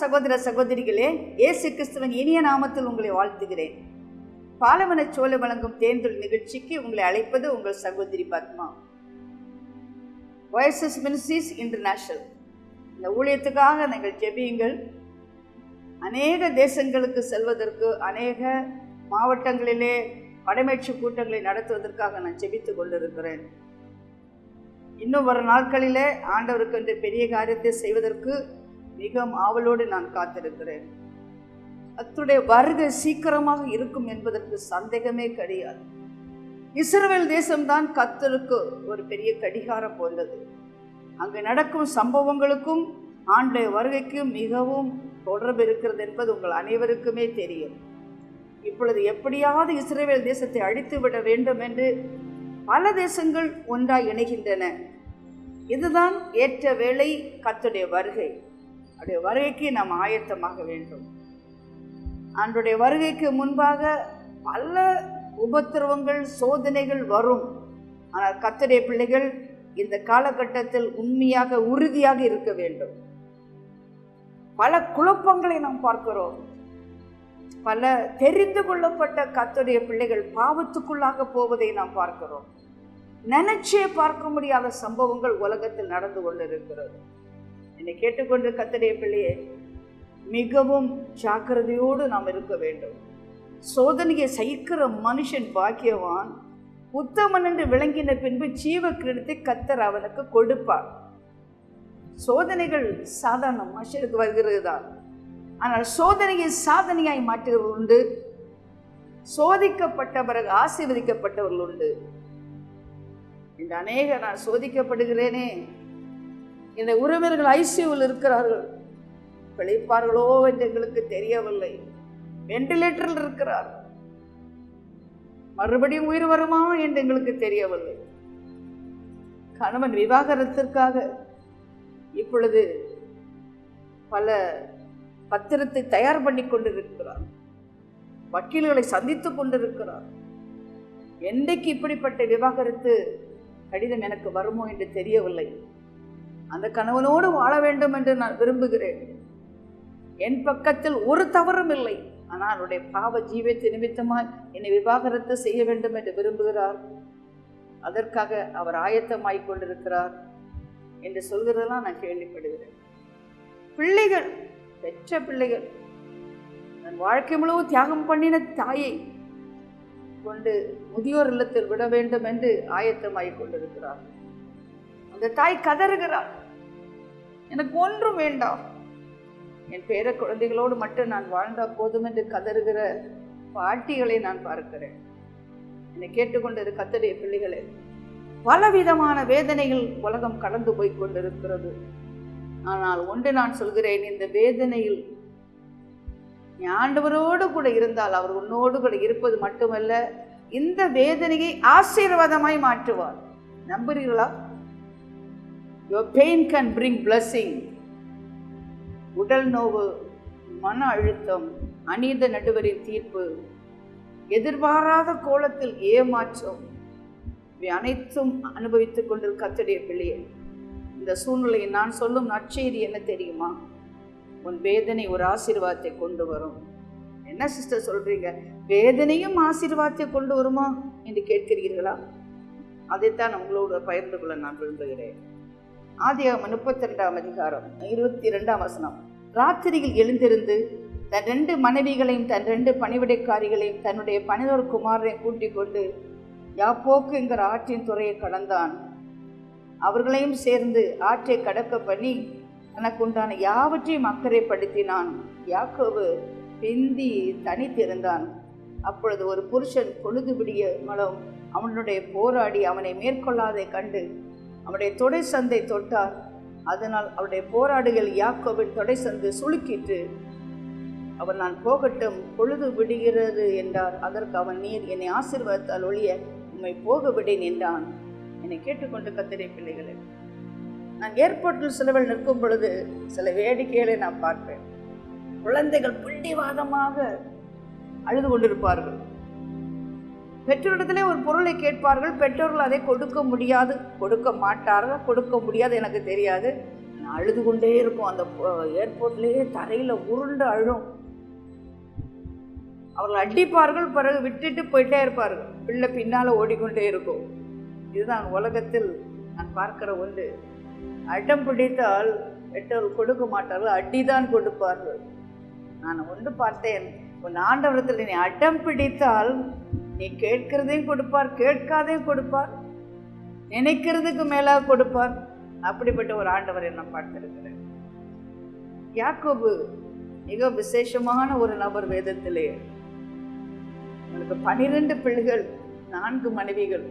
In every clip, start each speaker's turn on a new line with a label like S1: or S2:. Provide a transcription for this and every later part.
S1: சகோதர சகோதரிகளே இயேசு கிறிஸ்துவன் இனிய நாமத்தில் உங்களை வாழ்த்துகிறேன். பாலவன சோலை வழங்கும் தேர்தல் நிகழ்ச்சிக்கு உங்களை அழைப்பது உங்கள் சகோதரி பத்மா. வயசஸ் மினிஸ்ட்ரீஸ் இன்டர்நேஷனல் இந்த ஊழியத்துக்காக நீங்கள் ஜெபியுங்கள். அநேக தேசங்களுக்கு செல்வதற்கு அநேக மாவட்டங்களிலே படமேட்சி கூட்டங்களை நடத்துவதற்காக நான் ஜெபித்து கொண்டிருக்கிறேன். இன்னும் வரும் நாட்களிலே ஆண்டவருக்கு என்று பெரிய காரியத்தை செய்வதற்கு மிகவும் ஆவலோடு நான் காத்திருக்கிறேன். அத்துடைய வருகை சீக்கிரமாக இருக்கும் என்பதற்கு சந்தேகமே கிடையாது. இஸ்ரேல் தேசம்தான் கத்தருக்கு ஒரு பெரிய கடிகாரம் போன்றது. அங்கு நடக்கும் சம்பவங்களுக்கும் ஆண்டைய வருகைக்கும் மிகவும் தொடர்பு இருக்கிறது என்பது உங்கள் அனைவருக்குமே தெரியும். இப்பொழுது எப்படியாவது இஸ்ரேல் தேசத்தை அழித்து விட வேண்டும் என்று பல தேசங்கள் ஒன்றாய் இணைகின்றன. இதுதான் ஏற்ற வேளை கத்துடைய வருகை. அவருடைய வருகைக்கு நாம் ஆயத்தமாக வேண்டும். அன்றைய வருகைக்கு முன்பாக பல உபத்திரவங்கள் சோதனைகள் வரும். ஆனால் கத்தடைய பிள்ளைகள் இந்த காலகட்டத்தில் உண்மையாக உறுதியாக இருக்க வேண்டும். பல குழப்பங்களை நாம் பார்க்கிறோம். பல தெரிந்து கொள்ளப்பட்ட கத்துடைய பிள்ளைகள் பாவத்துக்குள்ளாக போவதை நாம் பார்க்கிறோம். நினைச்சே பார்க்க முடியாத சம்பவங்கள் உலகத்தில் நடந்து கொண்டிருக்கிறது. என்னை கேட்டுக்கொண்டு கத்தடைய பிள்ளையே மிகவும் ஜாக்கிரதையோடு நாம் இருக்க வேண்டும். சோதனையை சகிக்கிற மனுஷன் பாக்கியவான். உத்தமன் என்று விளங்கின பின்பு ஜீவ கிரீடத்தை கத்தர் அவனுக்கு கொடுப்பார். சோதனைகள் சாதாரண மனுஷனுக்கு வருகிறது தான் ஆனால் சோதனையை சாதனையாய் மாற்றுகிறவர்கள் உண்டு. சோதிக்கப்பட்ட பிறகு ஆசீர்வதிக்கப்பட்டவர்கள் உண்டு. இந்த அநேக நான் சோதிக்கப்படுகிறேனே. இந்த உறவினர்கள் ஐசியூவில் இருக்கிறார்கள். பிழைப்பார்களோ என்று எங்களுக்கு தெரியவில்லை. வெண்டிலேட்டரில் இருக்கிறார். மறுபடியும் உயிர் வருமா என்று எங்களுக்கு தெரியவில்லை. கணவன் விவாகரத்திற்காக இப்பொழுது பல பத்திரத்தை தயார் பண்ணி கொண்டிருக்கிறார். வக்கீல்களை சந்தித்து கொண்டிருக்கிறார். என்றைக்கு இப்படிப்பட்ட விவாகரத்து கடிதம் எனக்கு வருமோ என்று தெரியவில்லை. அந்த கணவனோடு வாழ வேண்டும் என்று நான் விரும்புகிறேன். என் பக்கத்தில் ஒரு தவறும் இல்லை. ஆனால் அவருடைய பாவ ஜீவத்தை நிமித்தமாய் என்னை விவாகரத்து செய்ய வேண்டும் என்று விரும்புகிறார். அதற்காக அவர் ஆயத்தமாய் கொண்டிருக்கிறார் என்று சொல்கிறதெல்லாம் நான் கேள்விப்படுகிறேன். பிள்ளைகள் பெற்ற பிள்ளைகள் தன் வாழ்க்கை முழுவதும் தியாகம் பண்ணின தாயை கொண்டு முதியோர் இல்லத்தில் விட வேண்டும் என்று ஆயத்தமாய் கொண்டிருக்கிறார். அந்த தாய் கதறுகிறார் எனக்கு ஒன்றும் வேண்டாம். என் பேர குழந்தைகளோடு மட்டும் நான் வாழ்ந்தால் போதும் என்று கதறுகிற பாட்டிகளை நான் பார்க்கிறேன். என்னை கேட்டுக்கொண்டது கத்தடைய பிள்ளைகளே பலவிதமான வேதனைகள் உலகம் கடந்து போய் கொண்டிருக்கிறது. ஆனால் ஒன்று நான் சொல்கிறேன் இந்த வேதனையில் ஞாண்டவரோடு ஆண்டவரோடு கூட இருந்தால் அவர் உன்னோடு கூட இருப்பது மட்டுமல்ல இந்த வேதனையை ஆசீர்வாதமாய் மாற்றுவார். நம்புறீர்களா your pain can bring blessing உடல் நோவு மன அழுத்தம் அநீத நடுவரின் தீர்ப்பு எதிர்பாராத கோலத்தில் ஏமாற்றம் இவை அனைத்தும் அனுபவித்துக் கொண்டிருக்க கத்தடைய பிள்ளையே இந்த சூழ்நிலையை நான் சொல்லும் நற்செய்தி என்ன தெரியுமா? உன் வேதனை ஒரு ஆசீர்வாதத்தை கொண்டு வரும். என்ன சிஸ்டர் சொல்றீங்க? வேதனையும் ஆசீர்வாதத்தை கொண்டு வருமா? என்று கேட்கிறீர்களா? அதைத்தான் உங்களோட பகிர்ந்து கொள்ள நான் விரும்புகிறேன். ஆதியாகம முப்பத்தி ரெண்டாம் அதிகாரம் இருபத்தி ரெண்டாம் வசனம். ராத்திரியில் எழுந்திருந்து தன் ரெண்டு மனைவிகளையும் தன் ரெண்டு பணிவிடைக்காரிகளையும் தன்னுடைய பனிதோர் குமாரரையும் கூட்டிக் கொண்டு யாப்போக்கு என்கிற ஆற்றின் துறையை கடந்தான். அவர்களையும் சேர்ந்து ஆற்றை கடக்க பண்ணி தனக்கு உண்டான யாவற்றையும் அக்கறைப்படுத்தினான் யாக்கோவு பிந்தி தனித்திருந்தான். அப்பொழுது ஒரு புருஷன் பொழுது விடிய மலம் அவனுடைய போராடி அவனை மேற்கொள்ளாதை கண்டு அவனுடைய தொடை சந்தை தொட்டார். அதனால் அவருடைய போராடுகள் யாக்கோவின் தொடை சந்து சுளுக்கிட்டு அவர் நான் போகட்டும் பொழுது விடுகிறது என்றார். அதற்கு அவன் நீர் என்னை ஆசீர்வாதத்தால் ஒழிய உம்மை போக விடேன் என்றான். என்னை கேட்டுக்கொண்டு கத்திரை பிள்ளைகளை நான் ஏர்போர்ட்டில் செலவில் நிற்கும் பொழுது சில வேடிக்கைகளை நான் பார்ப்பேன். குழந்தைகள் புள்ளிவாதமாக அழுது கொண்டிருப்பார்கள். பெற்றோரிடத்திலே ஒரு பொருளை கேட்பார்கள் பெற்றோர்கள் அதை கொடுக்க முடியாது. கொடுக்க மாட்டார்கள் கொடுக்க முடியாது எனக்கு தெரியாது. அழுது கொண்டே இருக்கும். அந்த ஏர்போர்ட்லேயே தரையில் உருண்டு அழும். அவர்கள் அடிப்பார்கள் பிறகு விட்டுட்டு போயிட்டே இருப்பார்கள். பிள்ளை பின்னால் ஓடிக்கொண்டே இருக்கும். இதுதான் உலகத்தில் நான் பார்க்கிற ஒன்று. அடம் பிடித்தால் பெற்றோர்கள் கொடுக்க மாட்டார்கள் அடிதான் கொடுப்பார்கள். நான் ஒன்று பார்த்தேன். உன் ஆண்டவரத்தில் நீ அடம் பிடித்தால் நீ கேட்கிறதையும் கொடுப்பார் கேட்காதையும் கொடுப்பார் நினைக்கிறதுக்கு மேலாக கொடுப்பார். அப்படிப்பட்ட ஒரு ஆண்டவரை நான் பார்த்திருக்கிறேன் யாக்கோபு மிக விசேஷமான ஒரு நபர் வேதத்திலே. அவனுக்கு பனிரெண்டு பிள்ளைகள் நான்கு மனைவிகள்.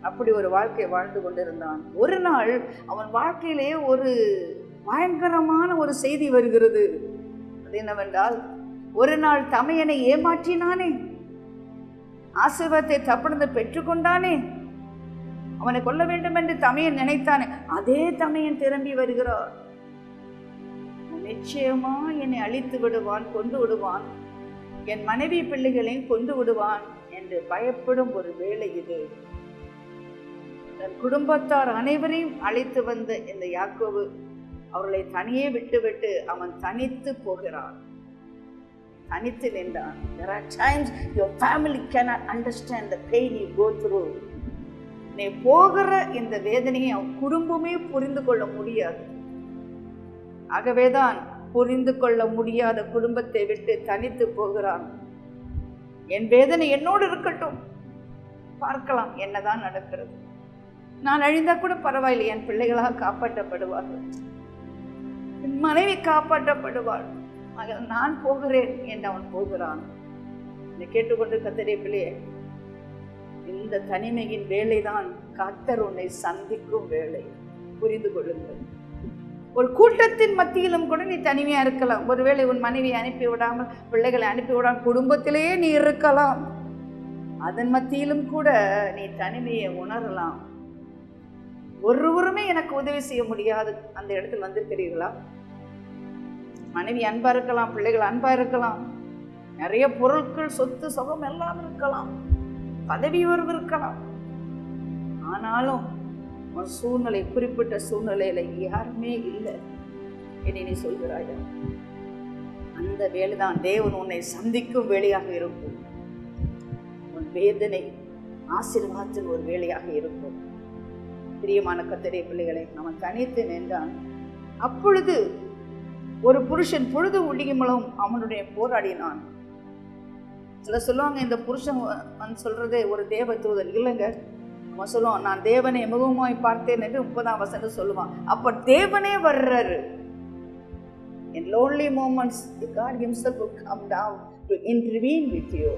S1: அப்படி ஒரு வாழ்க்கை வாழ்ந்து கொண்டிருந்தான். ஒரு நாள் அவன் வாழ்க்கையிலே ஒரு பயங்கரமான ஒரு செய்தி வருகிறது. அது என்னவென்றால் ஒரு நாள் தமையனை ஏமாற்றினானே. ஆசீர்வாதத்தை தப்பினது பெற்றுக்கொண்டானே? அவனை கொல்ல வேண்டும் என்று தமையன் நினைத்தானே? அதே தமையன் திரும்பி வருகிறார். நிச்சயமா என்னை அழித்து விடுவான் கொண்டு விடுவான். என் மனைவி பிள்ளைகளையும் கொண்டு விடுவான் என்று பயப்படும் ஒரு வேலை இது. தன் குடும்பத்தார் அனைவரையும் அழைத்து வந்த இந்த யாக்கோவு அவர்களை தனியே விட்டுவிட்டு அவன் தனித்து போகிறான். தனித்து நின்றான். There are times your family cannot understand the pain you go through. நீ போகிற இந்த வேதனையை அவன் குடும்பமே புரிந்து கொள்ள முடியாது. ஆகவேதான் புரிந்து கொள்ள முடியாத குடும்பத்தை விட்டு தனித்து போகிறான். என் வேதனை என்னோடு இருக்கட்டும். பார்க்கலாம் என்னதான் நடக்கிறது. நான் அழிந்தா கூட பரவாயில்லை என் பிள்ளைகளாக காப்பாற்றப்படுவார்கள். என் மனைவி காப்பாற்றப்படுவாள். ஆகையால் நான் போகிறேன் என்று அவன் போகிறான். என்னை கேட்டுக்கொண்டு கத்தரே பிள்ளையே இந்த தனிமையின் வேலைதான் கத்தர் உன்னை சந்திக்கும் வேலை. புரிந்து கொள்ளுங்கள். ஒரு கூட்டத்தின் மத்தியிலும் கூட நீ தனிமையா இருக்கலாம். ஒருவேளை உன் மனைவியை அனுப்பி விடாமல் பிள்ளைகளை அனுப்பி விடாமல் குடும்பத்திலேயே நீ இருக்கலாம். அதன் மத்தியிலும் கூட நீ தனிமையை உணரலாம். ஒருவருமே எனக்கு உதவி செய்ய முடியாது. அந்த இடத்தில் வந்திருக்கிறீர்களா? மனைவி அன்பாக இருக்கலாம் பிள்ளைகள் அன்பாக இருக்கலாம். நிறைய பொருட்கள் சொத்து சுகம் எல்லாம் இருக்கலாம். பதவி உயர்வு இருக்கலாம். ஆனாலும் உன் சூழ்நிலை குறிப்பிட்ட சூழ்நிலையில யாருமே இல்லை. என்று நீ சொல்கிறாயா? அந்த வேலைதான் தேவன் உன்னை சந்திக்கும் வேலையாக இருக்கும். உன் வேதனை ஆசீர்வாதத்தின் ஒரு வேலையாக இருக்கும். பிரியமான கத்திரை பிள்ளைகளை நமக்கு தனித்து நின்றான் அப்பொழுது ஒரு புருஷன் பொழுது முடியுமளவும் அவனுடைய போராடினான். சில சொல்லுவாங்க இந்த புருஷன் வந்து ஒரு தேவ தூதன் இல்லைங்க. அவன் சொல்லுவான் நான் தேவனை முகமாய் பார்த்தேன் என்று முப்பதாம் வசனம் சொல்லுவான். அப்ப தேவனே வர்றாரு. In lonely moments God himself will come down to intervene with you.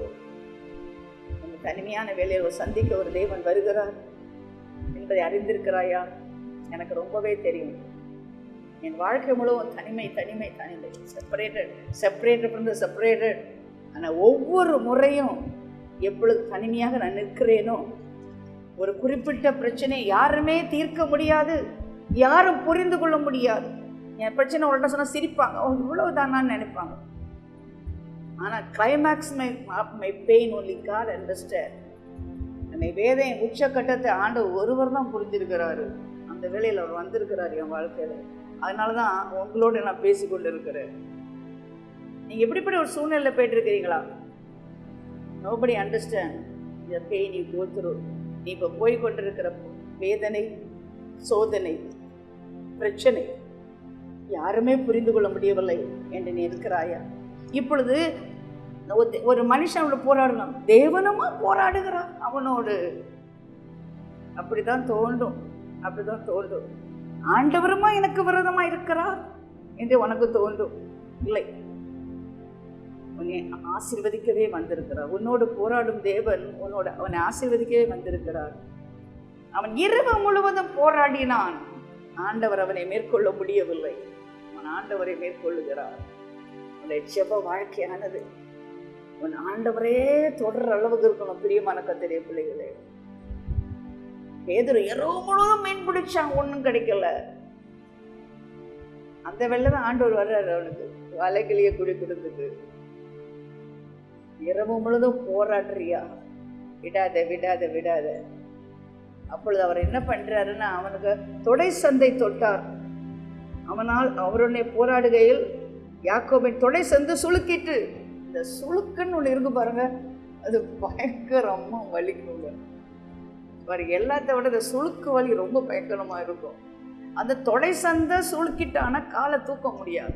S1: தனிமையான வேலையை ஒரு சந்திக்க ஒரு தேவன் வருகிறார். என்பதை அறிந்திருக்கிறாயா? எனக்கு ரொம்பவே தெரியும். என் வாழ்க்கை முழுவதும் தனிமை தனிமை தனிமை. Separated separated from the separated ஆனால் ஒவ்வொரு முறையும் எப்பொழுது தனிமையாக நான் நிற்கிறேனோ ஒரு குறிப்பிட்ட பிரச்சனை யாருமே தீர்க்க முடியாது. யாரும் புரிந்து கொள்ள முடியாது. என் பிரச்சனை உடனே சொன்னால் சிரிப்பாங்க. அவங்க இவ்வளவு தானான்னு நினைப்பாங்க. ஆனால் climax my my pain only God understand என்னை வேதையின் உச்சக்கட்டத்தை ஆண்டு ஒருவர் தான் புரிஞ்சிருக்கிறாரு அந்த வேலையில் அவர் வந்திருக்கிறார் என் வாழ்க்கையில். அதனால தான் உங்களோட நான் பேசிக்கொண்டு இருக்கிறேன் நீங்கள் எப்படிப்பட்ட ஒரு சூழ்நிலையில் போயிட்டு இருக்கிறீங்களா நோபடி அண்டர்ஸ்டாண்ட் இந்த பெயின் நீ கோ நீ இப்போ போய் கொண்டிருக்கிற வேதனை சோதனை பிரச்சனை யாருமே புரிந்து கொள்ள முடியவில்லை என்று நீ இருக்கிறாயா? இப்பொழுது ஒரு- ஒரு மனுஷன் அவனோட போராடலாம் தேவனமா போராடுகிறான் அவனோடு? அப்படிதான் தோன்றும். அப்படிதான் தோன்றும். ஆண்டவருமா எனக்கு விரோதமா இருக்கிறார்? என்று உனக்கு தோன்றும். இல்லை. உன்னை ஆசீர்வதிக்கவே வந்திருக்கிறார். உன்னோடு போராடும் தேவன் உன்னோட அவனை ஆசீர்வதிக்கவே வந்திருக்கிறார். அவன் இரவு முழுவதும் போராடினான். ஆண்டவர் அவனை மேற்கொள்ள முடியவில்லை. அவன் ஆண்டவரை மேற்கொள்ளுகிறார். உன்னுடைய ஜெப வாழ்க்கையானது உன் ஆண்டவரே தொடர் அளவுக்கு இருக்கணும் பிரியமான கத்திரிய பிள்ளைகளே. பேதுரு இரவு முழுவதும் மீன் பிடிச்சான் ஒன்றும் கிடைக்கல. அந்த வெள்ள தான் ஆண்டவர் வர்றாரு அவனுக்கு. வலைக்கிளிய குடி கொடுத்துக்கு இரவு முழுதும் போராடுறியா? விடாத விடாத விடாத. அப்பொழுது அவர் என்ன பண்றாருன்னா அவனுக்கு தொடை சந்தை தொட்டார். அவனால் அவருடைய போராடுகையில் யாக்கோபின் தொடை சந்து சுளுக்கிட்டு இந்த சுளுக்குன்னு ஒன்று இருக்கு பாருங்க அது பயங்கரமா வலிக்குங்க. வேறு எல்லாத்த விட இந்த சுழுக்கு வலி ரொம்ப பயங்கரமாக இருக்கும். அந்த தொடை சந்த சுழுக்கிட்டானா காலை தூக்க முடியாது.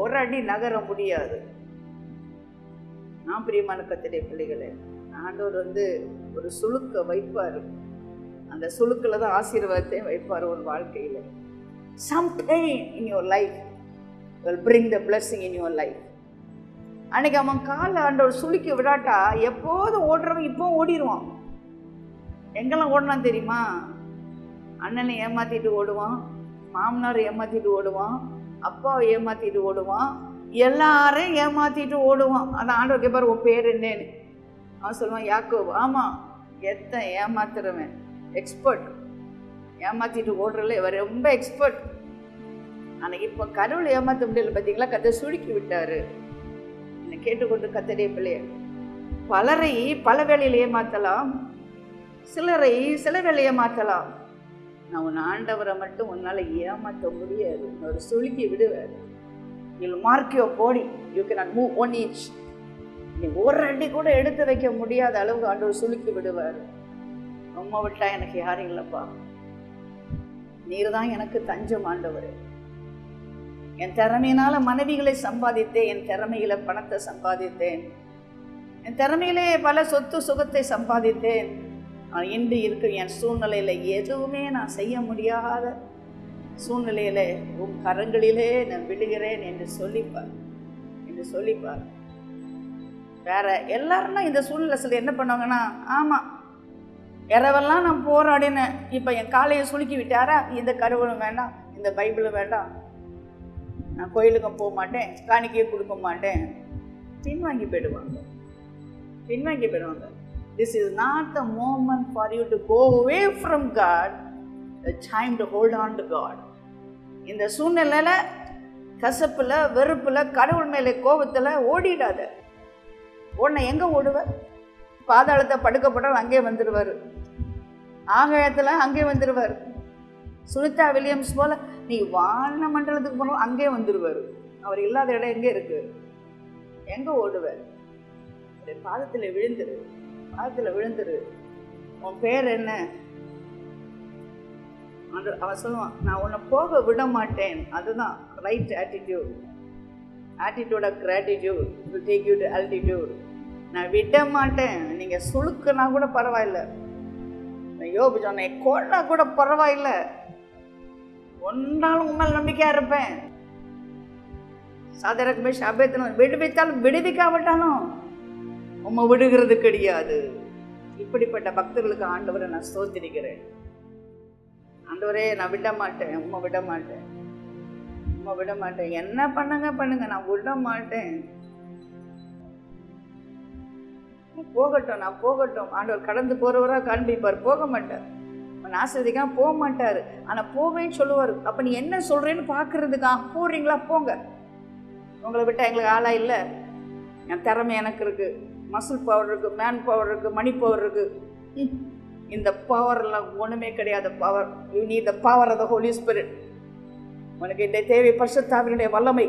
S1: ஒரு அடி நகர முடியாது. நான் பிரியமான கத்திரை பிள்ளைகளே ஆண்டவர் வந்து ஒரு சுழுக்க வைப்பார். அந்த சுளுக்கில் தான் ஆசீர்வாதத்தை வைப்பார் ஒரு வாழ்க்கையில். Some pain in your life will bring the blessing in your life அன்னைக்கு அவன் காலை ஆண்டவர் சுளுக்கி விடாட்டா எப்போதும் ஓடுறவன் இப்போ ஓடிடுவான் எங்கெல்லாம் ஓடலாம் தெரியுமா? அண்ணனை ஏமாற்றிட்டு ஓடுவான் மாமனார் ஏமாற்றிட்டு ஓடுவான் அப்பாவை ஏமாற்றிட்டு ஓடுவான் எல்லாரையும் ஏமாற்றிட்டு ஓடுவான். அந்த ஆண்டவர் கேட்பார் உன் பேர் என்னன்னு? அவன் சொல்லுவான் யாக்கோ ஆமாம் எத்தனை ஏமாத்துறவன்? எக்ஸ்பர்ட் ஏமாற்றிட்டு ஓடுறல இவர் ரொம்ப எக்ஸ்பர்ட் ஆனால் இப்போ கடவுளை ஏமாற்ற முடியல பார்த்தீங்களா கத்தை சுருக்கி விட்டார். என்னை கேட்டுக்கொண்டு கத்தடைய பிள்ளைய பலரை பல வேலையில் ஏமாற்றலாம் சிலரை சில வேலையை மாற்றலாம். நான் உன் ஆண்டவரை மட்டும் உன்னால் ஏமாற்ற முடியாது. ஒரு சுழுக்கி விடுவார். You mark your body. You can move one inch நீ ஒரு அடி கூட எடுத்து வைக்க முடியாத அளவுக்கு ஆண்டவர் சுழுக்கி விடுவார். உம்மை விட்டா எனக்கு யாரும் இல்லைப்பா. நீர் தான் எனக்கு தஞ்சம் ஆண்டவர். என் திறமையினால மனைவிகளை சம்பாதித்தேன். என் திறமையில பணத்தை சம்பாதித்தேன். என் திறமையிலே பல சொத்து சுகத்தை சம்பாதித்தேன். இன்று இருக்கிற என் சூழ்நிலையில் எதுவுமே நான் செய்ய முடியாத சூழ்நிலையில் உன் கரங்களிலே நான் விடுகிறேன் என்று சொல்லிப்பார். என்று சொல்லிப்பார். வேற எல்லாரும்னா இந்த சூழ்நிலை சில என்ன பண்ணுவாங்கன்னா ஆமாம் இரவெல்லாம் நான் போராடினேன். இப்போ என் காலையை சுளுக்கி விட்டாரா? இந்த கருவலும் வேண்டாம் இந்த பைபிளும் வேண்டாம். நான் கோயிலுக்கும் போக மாட்டேன் காணிக்கையும் கொடுக்க மாட்டேன். பின்வாங்கி போயிடுவாங்க. பின்வாங்கி போயிடுவாங்க. This is not the moment for you to go away from God the time to hold on to God இந்த சூழ்நிலையில் கசப்பில் வெறுப்பில் கடவுள் மேலே கோபத்தில் ஓடிடாத. உன்னை எங்கே ஓடுவ? பாதாளத்தை படுக்கப்பட்டால் அங்கே வந்துடுவார் ஆகாயத்தில் அங்கே வந்துடுவார் சுனிதா வில்லியம்ஸ் போல் நீ வான மண்டலத்துக்கு போனாலும் அங்கே வந்துடுவார் அவர் இல்லாத இடம் எங்கே இருக்கு? எங்கே ஓடுவார் பாதத்தில் விழுந்துரு. பாதத்தில் விழுந்துரு. உன் பேர் என்ன? அவன் சொல்லுவான் நான் உன்னை போக விட மாட்டேன். அதுதான் right attitude attitude of gratitude to take you to altitude நான் விட மாட்டேன். நீங்கள் சுழுக்குனா கூட பரவாயில்ல. யோபு சொன்னேன் கொன்னா கூட பரவாயில்ல. ஒன்றாலும் உங்கள் நம்பிக்கையாக இருப்பேன். சாதரக்குமே அபேத்தனும் விடுவித்தாலும் விடுவிக்காவிட்டாலும் உம்மை விடுகிறது கிடையாது இப்படிப்பட்ட பக்தர்களுக்கு ஆண்டவரை நான் சோத்திருக்கிறேன் ஆண்டவரே நான் விட மாட்டேன் உம்மை விட மாட்டேன் உம்மை விட மாட்டேன் என்ன பண்ணுங்க பண்ணுங்க. நான் விட மாட்டேன் போகட்டும் நான் போகட்டும். ஆண்டவர் கடந்து போறவரா காண்பிப்பார். போக மாட்டார். அவன் ஆசிரியக்காக போக மாட்டார். ஆனால் போவேன்னு சொல்லுவார். அப்போ நீ என்ன சொல்கிறேன்னு பார்க்கறதுக்கா போறீங்களா? போங்க. உங்களை விட்டால் எங்களுக்கு ஆளா இல்லை. என் திறமை எனக்கு இருக்கு. மசில் பவர் இருக்குது மேன் பவர் இருக்குது மணி பவர் இருக்குது இந்த பவர்லாம் ஒன்றுமே கிடையாது பவர் யூ நீ the power of the Holy Spirit உனக்கு இந்த தேவை பரிசுத்தாவினுடைய வல்லமை.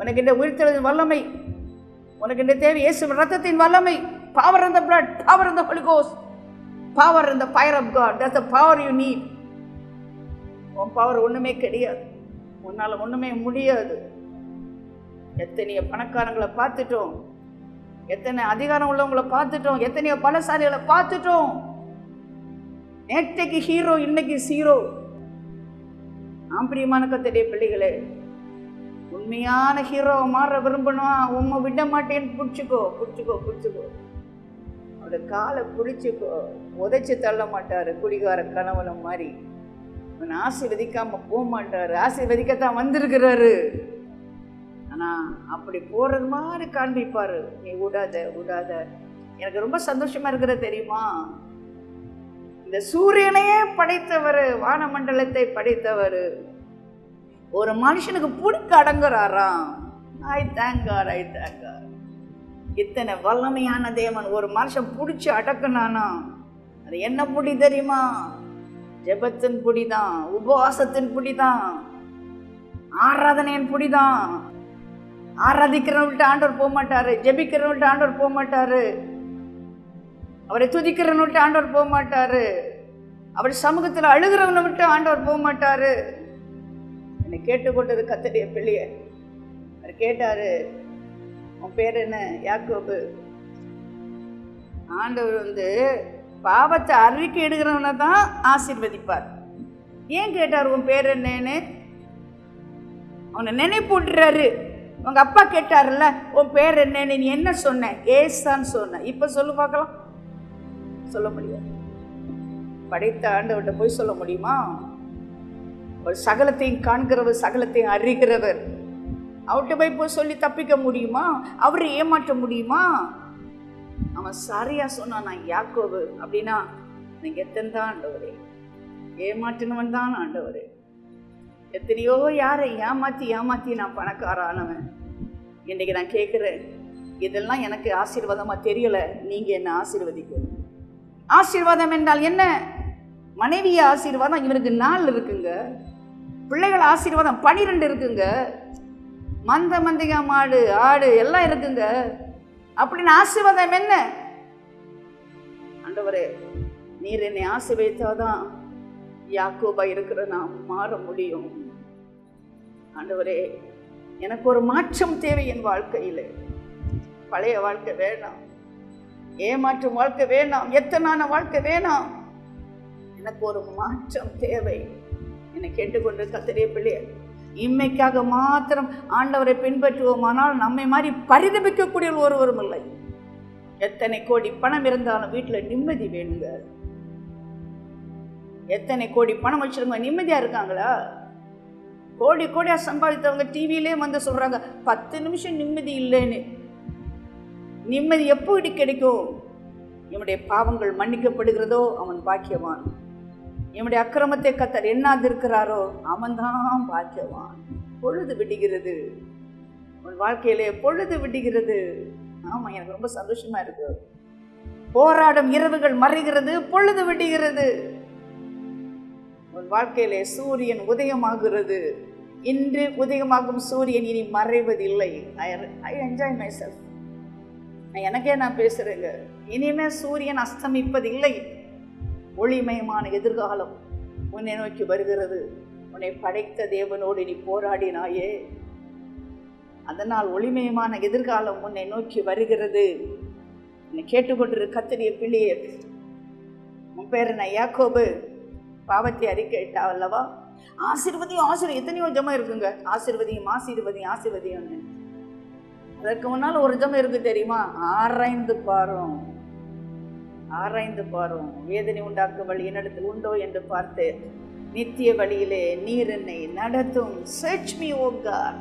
S1: உனக்கு இந்த உயிர்த்தெழுதின் வல்லமை. உனக்கு இந்த தேவை இயேசு ரத்தத்தின் வல்லமை. பவர் இந்த பிளட் பவர் இந்த Holy பவர் இந்த fire of God that's the power you need உன் பவர் ஒன்றுமே கிடையாது. உன்னால் ஒன்றுமே முடியாது. எத்தனையோ பணக்காரங்களை பார்த்துட்டோம். எத்தனை அதிகாரம் உள்ளவங்களை பார்த்துட்டோம் எத்தனையோ பலசாலிகளை பார்த்துட்டோம். நேற்றைக்கு ஹீரோ இன்னைக்கு ஹீரோ ஆம் பிரியமான கத்தடைய பிள்ளைகளே உண்மையான ஹீரோவை மாற விரும்பணும் உண்மை விட மாட்டேன்னு பிடிச்சிக்கோ பிடிச்சிக்கோ பிடிச்சிக்கோ. அவரோட காலை பிடிச்சிக்கோ உதைச்சி தள்ள மாட்டார் குடிகார கணவனை மாதிரி அவன் ஆசீர்வதிக்காம போக மாட்டார் ஆசீர்வதிக்கத்தான் வந்திருக்கிறாரு. ஆனால் அப்படி போடுறது மாதிரி காண்பிப்பார். நீ விடாத விடாத எனக்கு ரொம்ப சந்தோஷமாக இருக்கிறது தெரியுமா? இந்த சூரியனையே படைத்தவர் வானமண்டலத்தை படைத்தவர். ஒரு மனுஷனுக்கு பிடிக்க அடங்குறாராம். ஐ தேங்கார் ஐ தேங்கார் இத்தனை வல்லமையான தேவன். ஒரு மனுஷன் பிடிச்சி அடக்குனானா? அது என்ன புடி தெரியுமா? ஜெபத்தின் புடி தான் உபவாசத்தின் புடி தான் ஆராதனையின் புடிதான். ஆராதிக்கிறவங்கள்ட்ட ஆண்டவர் போக மாட்டார் ஜெபிக்கிறவன்ட்டு ஆண்டவர் போக மாட்டார் அவரை துதிக்கிறவங்கள்ட்ட ஆண்டவர் போக மாட்டார் அவர் சமூகத்தில் அழுகிறவனை விட்டு ஆண்டவர் போக மாட்டார் என்னை கேட்டுக்கொண்டது கத்தடைய பிள்ளைய. அவர் கேட்டார் உன் பேர் என்ன? யாக்கோபு. ஆண்டவர் வந்து பாவத்தை அறிக்கை எடுக்கிறவனை தான் ஆசீர்வதிப்பார். ஏன் கேட்டார் உன் பேர் என்னன்னு? அவனை நினைப்பூட்டுறாரு. உங்கள் அப்பா கேட்டார்ல உன் பேர் என்னன்னு நீ என்ன சொன்ன? ஏசான்னு சொன்ன. இப்போ சொல்லு பார்க்கலாம். சொல்ல முடியாது. படைத்த ஆண்டவர்கிட்ட போய் சொல்ல முடியுமா? ஒரு சகலத்தையும் காண்கிறவர் சகலத்தையும் அறிகிறவர். அவர்கிட்ட போய் போய் சொல்லி தப்பிக்க முடியுமா? அவரை ஏமாற்ற முடியுமா? அவன் சரியா சொன்னான் நான் யாக்கோவு? அப்படின்னா நீங்கள் எத்தனை தான் ஆண்டவரே? ஏமாற்றினவன் தான் ஆண்டவரே. எத்தனையோ யாரை ஏமாற்றி ஏமாற்றி நான் பணக்காரானவன் இன்றைக்கி நான் கேட்குறேன் இதெல்லாம் எனக்கு ஆசீர்வாதமாக தெரியலை நீங்கள் என்ன ஆசீர்வதிக்கணும்? ஆசீர்வாதம் என்றால் என்ன? மனைவி ஆசீர்வாதம் இவனுக்கு நாள் இருக்குங்க. பிள்ளைகள் ஆசீர்வாதம் பனிரெண்டு இருக்குங்க. மந்த மந்திக மாடு ஆடு எல்லாம் இருக்குங்க. அப்படின்னு ஆசீர்வாதம் என்ன? ஆண்டவரே நீர் என்னை ஆசீர்வதித்தாதான் யாக்கோபா இருக்கிற நான் மாற முடியும். ஆண்டவரே எனக்கு ஒரு மாற்றம் தேவை என் வாழ்க்கையில். பழைய வாழ்க்கை வேணாம் ஏமாற்றும் வாழ்க்கை வேணாம் எத்தனான வாழ்க்கை வேணாம். எனக்கு ஒரு மாற்றம் தேவை. என்னை கேட்டுக்கொண்டு கத்திரிய பிள்ளைய இம்மைக்காக மாத்திரம் ஆண்டவரை பின்பற்றுவோமானால் நம்மை மாதிரி பரிதபிக்கக்கூடிய ஒருவரும் இல்லை. எத்தனை கோடி பணம் இருந்தாலும் வீட்டில் நிம்மதி வேணுங்க. எத்தனை கோடி பணம் வச்சுருங்க நிம்மதியாக இருக்காங்களா? கோடி கோடியாக சம்பாதித்தவங்க டிவியிலே வந்து சொல்கிறாங்க பத்து நிமிஷம் நிம்மதி இல்லைன்னு. நிம்மதி எப்போது கிடைக்கும்? இவனுடைய பாவங்கள் மன்னிக்கப்படுகிறதோ அவன் பாக்கியவான். இவனுடைய அக்கிரமத்தை கத்தர் எண்ணாதிருக்கிறாரோ அவன்தான் பாக்கியவான். பொழுது விடுகிறது. உன் வாழ்க்கையிலே பொழுது விடுகிறது. ஆமாம் எனக்கு ரொம்ப சந்தோஷமாக இருக்கு. போராடும் இரவுகள் மறைகிறது பொழுது விடுகிறது. வாழ்க்கையிலே சூரியன் உதயமாகிறது. இன்று உதயமாகும் சூரியன் இனி மறைவதில்லை. I I enjoy myself எனக்கே நான் பேசுறேங்க. இனிமே சூரியன் அஸ்தமிப்பதில்லை. ஒளிமயமான எதிர்காலம் உன்னை நோக்கி வருகிறது. உன்னை படைத்த தேவனோடு நீ போராடினாயே. அதனால் ஒளிமயமான எதிர்காலம் உன்னை நோக்கி வருகிறது. என்னை கேட்டுக்கொண்டிரு கத்திரிய பிள்ளையே உன் பேர் என்ன? யாக்கோபு. பாவத்தை அறிக்கைட்டா அல்லவா? ஆசீர்வதியும் ஆசீர்வதி எத்தனையோ ஜமம் இருக்குங்க. ஆசீர்வதியும் ஆசீர்வதியும் ஆசீர்வதியும் அதற்கு முன்னால் ஒரு ஜமம் இருக்கு தெரியுமா? ஆராய்ந்து பாரும். ஆராய்ந்து பாரும். வேதனை உண்டாக்கும் வழி என்னிடத்தில் உண்டோ என்று பார்த்து நித்திய வழியிலே நீர் என்னை நடத்தும். சர்ச் மீ ஓ காட்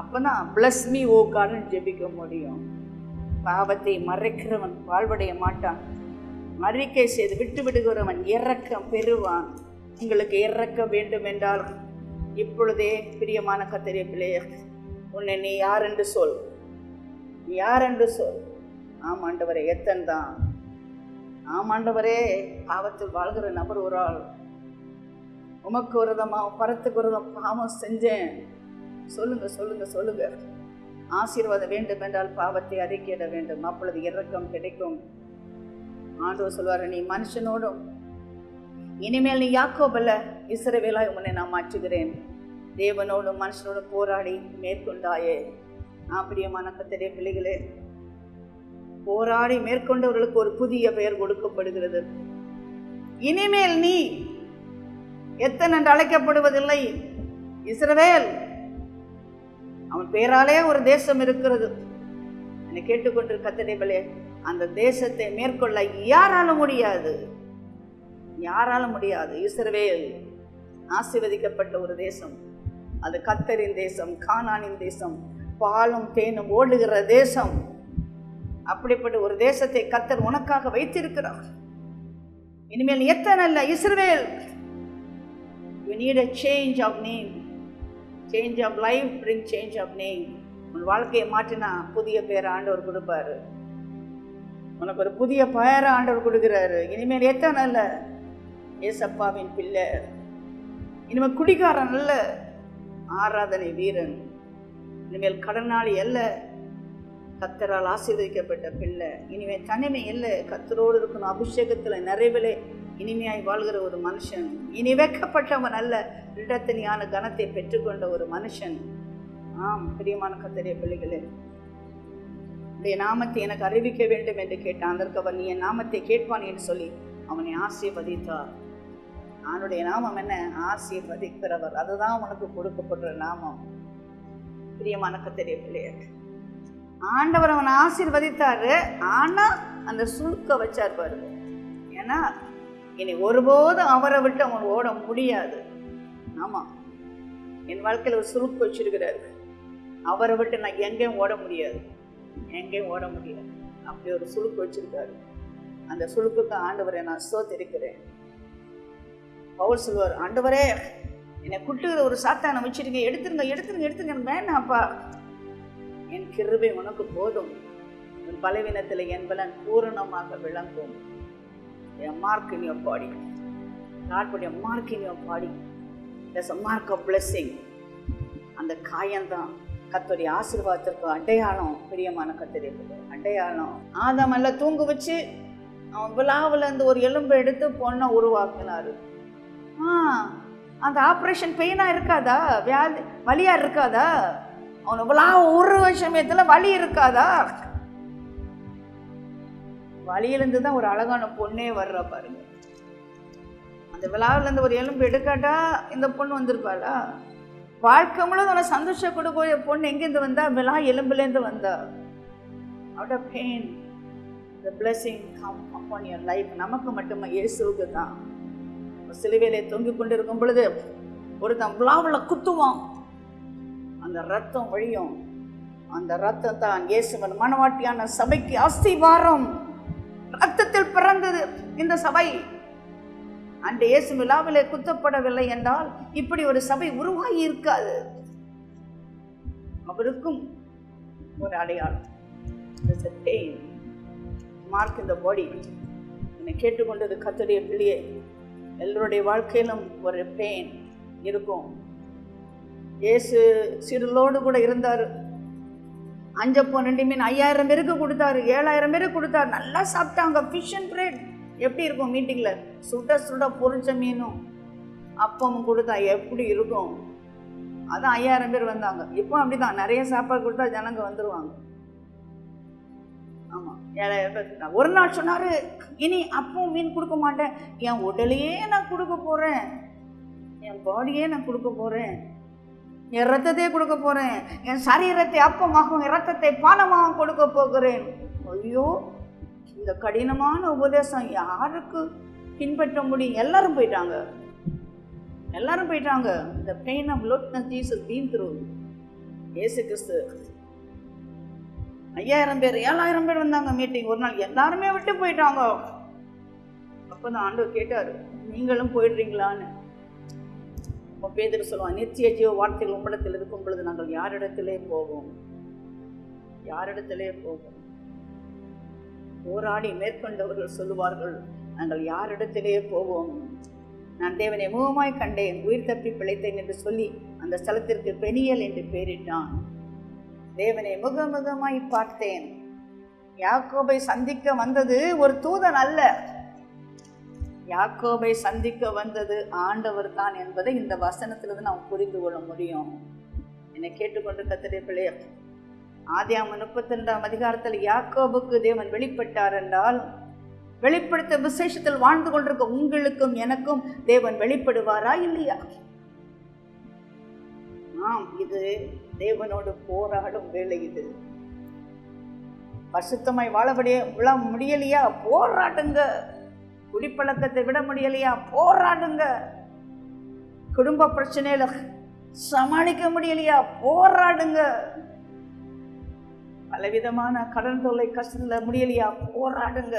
S1: அப்பதான் பிளஸ் மீ ஓ காட்னு ஜெபிக்க முடியும். பாவத்தை மறைக்கிறவன் வாழ்வடைய மாட்டான். அறிக்கை செய்து விட்டு விடுகிறவன் இறக்கம் பெறுவான். உங்களுக்கு இறக்க வேண்டும் என்றால் இப்பொழுதே பிரியமான கத்திரிய பிள்ளைய உன்னை நீ யார் என்று சொல். நீ யார் என்று சொல். ஆமாண்டவரே எத்தன் தான்? ஆமாண்டவரே பாவத்தில் வாழ்கிற நபர் ஒரு ஆள். உமக்கு ஒரு பரத்துக்கு ஒரு பாவம் செஞ்சேன். சொல்லுங்க சொல்லுங்க சொல்லுங்க. ஆசீர்வாதம் வேண்டும் என்றால் பாவத்தை அறிக்கையிட வேண்டும். அப்பொழுது இறக்கம் கிடைக்கும். ஆண்டவர் சொல்வார் நீ மனுஷனோடும் இனிமேல் நீ யாக்கோபல்ல இசரவேலாய் உன்னை நான் மாற்றுகிறேன். தேவனோடும் மனுஷனோடும் போராடி மேற்கொண்டாயே. ஆப்பிரியமான கத்தடைய பிள்ளைகளே போராடி மேற்கொண்டவர்களுக்கு ஒரு புதிய பெயர் கொடுக்கப்படுகிறது. இனிமேல் நீ எத்தன் என்று அழைக்கப்படுவதில்லை. இஸ்ரவேல் அவன் பேராலே ஒரு தேசம் இருக்கிறது. என்னை கேட்டுக்கொண்டிருக்க கத்தடைகளே அந்த தேசத்தை மேற்கொள்ள யாரால முடியாது? யாரால முடியாது? இஸ்ரவேல் ஆசிர்வதிக்கப்பட்ட ஒரு தேசம். அது கத்தரின் தேசம் கானானின் தேசம் பாலும் தேனும் ஓடுகிற தேசம். அப்படிப்பட்ட ஒரு தேசத்தை கத்தர் உனக்காக வைத்திருக்கிறார். இனிமேல் எத்தனை அல்ல? இஸ்ரவேல் you need a change of name change of life bring change of name உன் வாழ்க்கையை மாற்றினா புதிய பேர் ஆண்டவர் கொடுப்பாரு. உனக்கு ஒரு புதிய பெயர ஆண்டவர் கொடுக்குறாரு. இனிமேல் எத்தனை அல்ல ஏசப்பாவின் பிள்ளை. இனிமேல் குடிகாரன் அல்ல ஆராதனை வீரன். இனிமேல் கடனாளி அல்ல கத்தரால் ஆசீர்வதிக்கப்பட்ட பிள்ளை. இனிமேல் தனிமை இல்லை கத்தரோடு இருக்கணும். அபிஷேகத்தில் நிறைவிலே இனிமையாய் வாழ்கிற ஒரு மனுஷன். இனி வைக்கப்பட்டவன் அல்ல இடத்தனியான கனத்தை பெற்றுக்கொண்ட ஒரு மனுஷன். ஆம் பிரியமான கத்தரிய பிள்ளைகளே. உடைய நாமத்தை எனக்கு அறிவிக்க வேண்டும் என்று கேட்டான். அதற்கு அவன் நீ என் நாமத்தை கேட்பான் என்று சொல்லி அவனை ஆசீர்வதித்தார். அவனுடைய நாமம் என்ன? ஆசீர்வதிக்கிறவர். அதுதான் உனக்கு கொடுக்கப்படுற நாமம். பிரியமானக்கு தெரியவில்லை ஆண்டவர் அவனை ஆசீர்வதித்தாரு. ஆனா அந்த சுருக்க வச்சார் பாரு. ஏன்னா இனி ஒருபோதும் அவரை விட்டு அவன் ஓட முடியாது. ஆமா. என் வாழ்க்கையில் ஒரு சுருக்கு வச்சிருக்கிறாரு. அவரை விட்டு நான் எங்கேயும் ஓட முடியாது. எங்கேயும் ஓட முடியல. அப்படி ஒரு சுழுக்கு வச்சிருக்காரு. அந்த சுழுக்குக்கு ஆண்டவரை நான் சோத்திருக்கிறேன் பவுல் சொல்லுவார் ஆண்டவரே என்னை குட்டுகிற ஒரு சாத்தானை வச்சிருக்கேன் எடுத்துருங்க எடுத்துருங்க எடுத்துருங்க. வேணாப்பா என் கிருபை உனக்கு போதும். உன் பலவீனத்தில் என் பலன் பூரணமாக விளங்கும். என் mark in your body. God mark in your body. It's a mark of blessing அந்த காயம்தான். கத்தோடைய ஆசீர்வாதத்திற்கு அடையாளம் பிரியமான கத்தரி அடையாளம் ஆதாமல்ல தூங்கு வச்சு அவன் விழாவில் இருந்து ஒரு எலும்பை எடுத்து பொண்ணை உருவாக்கினாரு. ஆ அந்த ஆப்ரேஷன் பெயினாக இருக்காதா? வியாதி வலியாக இருக்காதா? அவனை விழா ஒரு சமயத்தில் வலி இருக்காதா? வழியிலேருந்து தான் ஒரு அழகான பொண்ணே வர்றா பாருங்க. அந்த விழாவிலேருந்து ஒரு எலும்பு எடுக்காட்டா இந்த பொண்ணு வந்திருப்பாளா? வாழ்க்கை முழுவதும் உனக்கு சந்தோஷம் கொடுக்க பொண்ணு எங்கேருந்து வந்தா? விழா எலும்புலேருந்து வந்தா. Out of pain the blessing come upon your life நமக்கு மட்டுமா? இயேசுவுக்கு தான் சிலுவையிலே தொங்கிக் கொண்டு இருக்கும் பொழுது ஒருத்தன் விழாவில் குத்துவான். அந்த ரத்தம் வழியும் அந்த ரத்தம் தான் இயேசுவன் மனவாட்டியான சபைக்கு அஸ்திவாரம் ரத்தத்தில் பிறந்தது. இந்த சபை அந்த இயேசு விழாவிலே குத்தப்படவில்லை என்றால் இப்படி ஒரு சபை உருவாகி இருக்காது அவருக்கும் ஒரு அடையாளம். மார்க் இந்த பாடி என்னை கேட்டுக்கொண்டது கத்துடைய பிள்ளையே எல்லோருடைய வாழ்க்கையிலும் ஒரு பெயின் இருக்கும். இயேசு சிறுலோடு கூட இருந்தார். அஞ்சப்போ ரெண்டு மீன் ஐயாயிரம் பேருக்கு கொடுத்தாரு ஏழாயிரம் பேருக்கு கொடுத்தாரு. நல்லா சாப்பிட்டாங்க ஃபிஷ் அண்ட் பிரெட் எப்படி இருக்கும் மீட்டிங்கில் சுட சுட பொரிச்ச மீனும் அப்பமும் கொடுத்தா எப்படி இருக்கும்? அதான் ஐயாயிரம் பேர் வந்தாங்க. இப்போ அப்படிதான். நிறைய சாப்பாடு கொடுத்தா ஜனங்க வந்துடுவாங்க ஆமாம் ஏழாயிரம் பேர் ஒரு நாள் சொன்னார் இனி அப்பவும் மீன் கொடுக்க மாட்டேன். என் உடலையே நான் கொடுக்க போகிறேன் என் பாடியே நான் கொடுக்க போகிறேன் என் ரத்தத்தையே கொடுக்க போகிறேன் என் சரீரத்தை அப்பமாகவும் என் ரத்தத்தை பானமாகவும் கொடுக்க போகிறேன். ஐயோ இந்த கடினமான உபதேசம் யாருக்கு பின்பற்ற முடியும்? எல்லாரும் போயிட்டாங்க. எல்லாரும் போயிட்டாங்க. இந்த pain of loneliness Jesus been through ஏசு கிறிஸ்து. ஐயாயிரம் பேர் ஏழாயிரம் பேர் வந்தாங்க மீட்டிங் ஒரு நாள் எல்லாருமே விட்டு போயிட்டாங்க. அப்பதான் ஆண்டவர் கேட்டார் நீங்களும் போயிடுறீங்களான்னு? அப்போ பேதர் சொல்லுவான் நித்திய ஜீவ வார்த்தைகள் உம்மிடத்தில் இருக்கும் பொழுது நாங்கள் யாரிடத்திலே போவோம்? யாரிடத்திலே போவோம்? போராடி மேற்கொண்டவர்கள் சொல்லுவார்கள் நாங்கள் யாரிடத்திலே போவோம்? நான் தேவனை முகமாய் கண்டேன் உயிர் தப்பி பிழைத்தேன் என்று சொல்லி அந்த ஸ்தலத்திற்கு பெனியல் என்று பெயரிட்டான். தேவனை முகமுகமாய் பார்த்தேன். யாக்கோபை சந்திக்க வந்தது ஒரு தூதன் அல்ல. யாக்கோபை சந்திக்க வந்தது ஆண்டவர் தான் என்பதை இந்த வசனத்திலிருந்து நாம் புரிந்து கொள்ள முடியும். என்னை கேட்டுக்கொண்டு கத்திரை பிள்ளைய ஆதியாம முப்பத்தி ரெண்டாம் அதிகாரத்தில் யாக்கோபுக்கு தேவன் வெளிப்பட்டார் என்றால் வெளிப்படுத்த விசேஷத்தில் வாழ்ந்து கொண்டிருக்க உங்களுக்கும் எனக்கும் தேவன் வெளிப்படுவாரா இல்லையா? ஆம் இது தேவனோடு போராடும் வேலை இது. பசுத்தமாய் வாழபடிய விழ முடியலையா? போராடுங்க. குடிப்பழக்கத்தை விட முடியலையா? போராடுங்க. குடும்ப பிரச்சனையில சமாளிக்க முடியலையா? போராடுங்க. பலவிதமான கடன் தொல்லை கஷ்டத்தில் முடியலையா? போராடுங்க.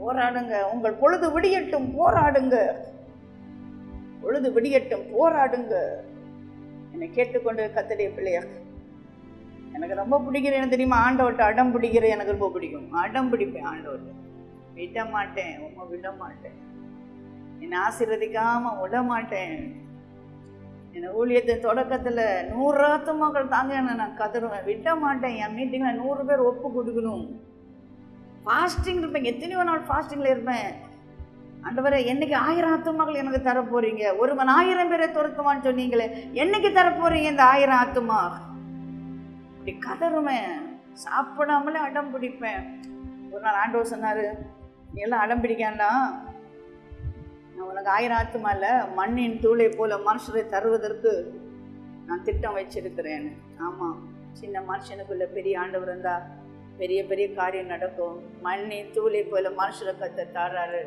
S1: போராடுங்க. உங்கள் பொழுது விடியட்டும் போராடுங்க. பொழுது விடியட்டும் போராடுங்க. என்னை கேட்டுக்கொண்டு கத்தடைய பிள்ளையா எனக்கு ரொம்ப பிடிக்கிற எனக்கு தெரியுமா? ஆண்டவர்கிட்ட அடம் பிடிக்கிற எனக்கு ரொம்ப பிடிக்கும். அடம் பிடிப்பேன் ஆண்டவர்கிட்ட. விட மாட்டேன் உங்க விட மாட்டேன் என்னை ஆசீர்வதிக்காம விட மாட்டேன் என் ஊழியத்தின் தொடக்கத்தில் நூறு ஆத்துமாக்கள் தாங்க என்னை நான் கதறுவேன். விட மாட்டேன். என் மீட்டிங்கில் நூறு பேர் ஒப்பு கொடுக்கணும். ஃபாஸ்டிங் இருப்பேன். எத்தனையோ நாள் ஃபாஸ்டிங்கில் இருப்பேன். அண்டவரை என்னைக்கு ஆயிரம் ஆத்துமாக்கள் எனக்கு தர போகிறீங்க ஒருவன் ஆயிரம் பேரை துரத்துவான்னு சொன்னீங்களே என்னைக்கு தர போகிறீங்க இந்த ஆயிரம் ஆத்துமா இப்படி கதறுவேன். சாப்பிடாமலே அடம் பிடிப்பேன். ஒரு நாள் ஆண்டவர் சொன்னார் நீ எல்லாம் அடம் பிடிக்காண்டா உனக்கு ஆயிரம் இல்லை மண்ணின் தூளை போல மனுஷரை தருவதற்கு நான் திட்டம் வச்சிருக்கிறேன்னு ஆமாம் சின்ன மனுஷனுக்குள்ள பெரிய ஆண்டவர் இருந்தால் பெரிய பெரிய காரியம் நடக்கும். மண்ணின் தூளை போல மனுஷரை கத்த தாராரு.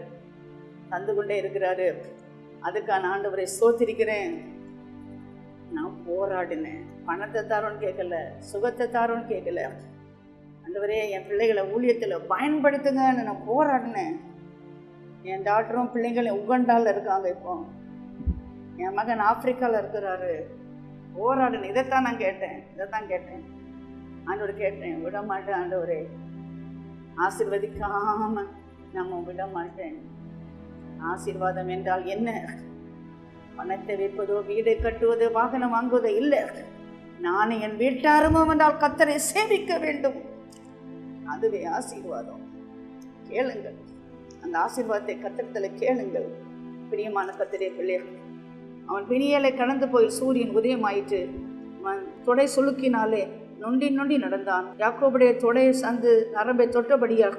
S1: தந்து கொண்டே இருக்கிறாரு. அதுக்கான ஆண்டவரை சோத்திருக்கிறேன். நான் போராடினேன். பணத்தை தாரோன்னு கேட்கல சுகத்தை தாரோன்னு கேட்கல. ஆண்டவரே என் பிள்ளைகளை ஊழியத்தில் பயன்படுத்துங்கன்னு நான் போராடினேன். என் டாக்டரும் பிள்ளைங்களும் உகண்டால் இருக்காங்க இப்போ. என் மகன் ஆப்பிரிக்காவில் இருக்கிறாரு. போராடணும் இதைத்தான் நான் கேட்டேன். இதைத்தான் கேட்டேன். ஆண்டவர் கேட்டேன் விட மாட்டேன் ஆண்டவரே. ஆசிர்வதிக்காம நம்ம விட மாட்டேன் ஆசீர்வாதம் என்றால் என்ன? பணத்தை வைப்பதோ வீடை கட்டுவதோ வாகனம் வாங்குவதோ இல்லை. நான் என் வீட்டாருமோ என்றால் கத்தரை சேவிக்க வேண்டும். அதுவே ஆசீர்வாதம். கேளுங்கள். அந்த ஆசீர்வாதத்தை கத்திரத்தில் கேளுங்கள். பிரியமான கத்திரிய பிள்ளையர் அவன் பிணியலை கடந்து போய் சூரியன் உதயமாயிற்று. அவன் தொடை சுளுக்கினாலே நொண்டி நொண்டி நடந்தான். யாக்கோபுடைய தொடை சந்து நரம்பை தொட்டபடியாக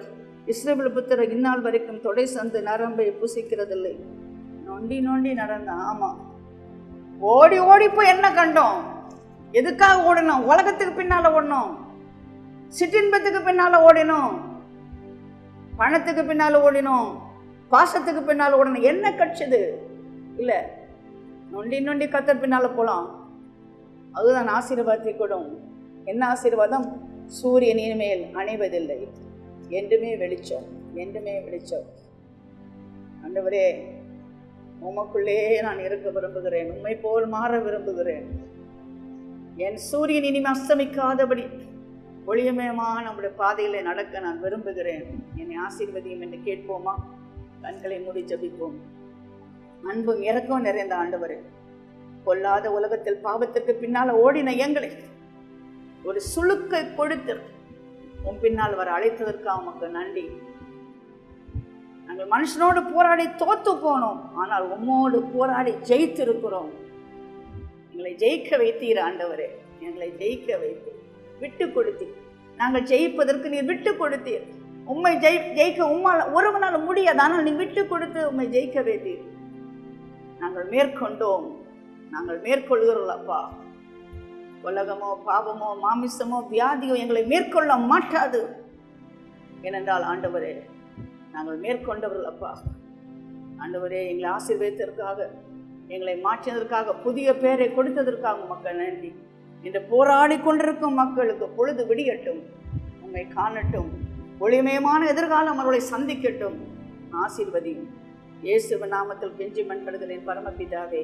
S1: இஸ்ரேல் புத்திரர் இந்நாள் வரைக்கும் தொடை சந்து நரம்பை பூசிக்கிறதில்லை. நொண்டி நொண்டி நடந்தான். ஆமாம் ஓடி ஓடி போய் என்ன கண்டோம்? எதுக்காக ஓடணும் உலகத்துக்கு பின்னால் ஓடணும் சிற்றின்பத்துக்கு பின்னால் ஓடினோம். பணத்துக்கு பின்னால் ஓடினோம். பாசத்துக்கு பின்னால் ஓடணும் என்ன கட்சிது இல்லை நொண்டி நொண்டி கத்தர் பின்னால் போகலாம் அதுதான் ஆசீர்வாதத்தை கொடும். என்ன ஆசீர்வாதம்? சூரியன் இனிமேல் அணைவதில்லை. என்றுமே வெளிச்சம் என்றுமே வெளிச்சம். ஆண்டவரே உமக்குள்ளே நான் இருக்க விரும்புகிறேன். உண்மை போல் மாற விரும்புகிறேன். என் சூரியன் இனிமே அஸ்தமிக்காதபடி ஒளியமயமாக நம்முடைய பாதையில் நடக்க நான் விரும்புகிறேன். என்னை ஆசீர்வதியும் என்று கேட்போமா? கண்களை மூடி ஜபிப்போம். அன்பும் இறக்கம் நிறைந்த ஆண்டவர் கொல்லாத உலகத்தில் பாவத்துக்கு பின்னால் ஓடின எங்களை ஒரு சுளுக்கை கொடுத்து உன் பின்னால் வர அழைத்ததற்காக உமக்கு நன்றி. நாங்கள் மனுஷனோடு போராடி தோத்து போனோம். ஆனால் உம்மோடு போராடி ஜெயித்திருக்கிறோம். எங்களை ஜெயிக்க வைத்தீர் ஆண்டவரே. எங்களை ஜெயிக்க வைத்து விட்டு கொடுத்தீர். நாங்கள் ஜெயிப்பதற்கு நீர் விட்டு கொடுத்தீர். உண்மை ஜெய் ஜெயிக்க உம்மால் ஒருவனால முடியாது. ஆனால் நீ விட்டு கொடுத்து உண்மை ஜெயிக்க வேண்டீர் நாங்கள் மேற்கொண்டோம். நாங்கள் மேற்கொள்கிறோம் அப்பா. உலகமோ பாவமோ மாமிசமோ வியாதியோ எங்களை மேற்கொள்ள மாட்டாது. ஏனென்றால் ஆண்டவரே நாங்கள் மேற்கொண்டவர்கள் அப்பா. ஆண்டவரே எங்களை ஆசீர்வதித்ததற்காக எங்களை மாற்றினதற்காக புதிய பெயரை கொடுத்ததற்காக மக்கள் நன்றி. இன்று போராடி கொண்டிருக்கும் மக்களுக்கு பொழுது விடியட்டும் உண்மை காணட்டும். ஒளிமயமான எதிர்காலம் அவர்களை சந்திக்கட்டும். ஆசீர்வதியும் இயேசுவ நாமத்தில் கெஞ்சி மண்படுகிறேன் பரமபிதாவே.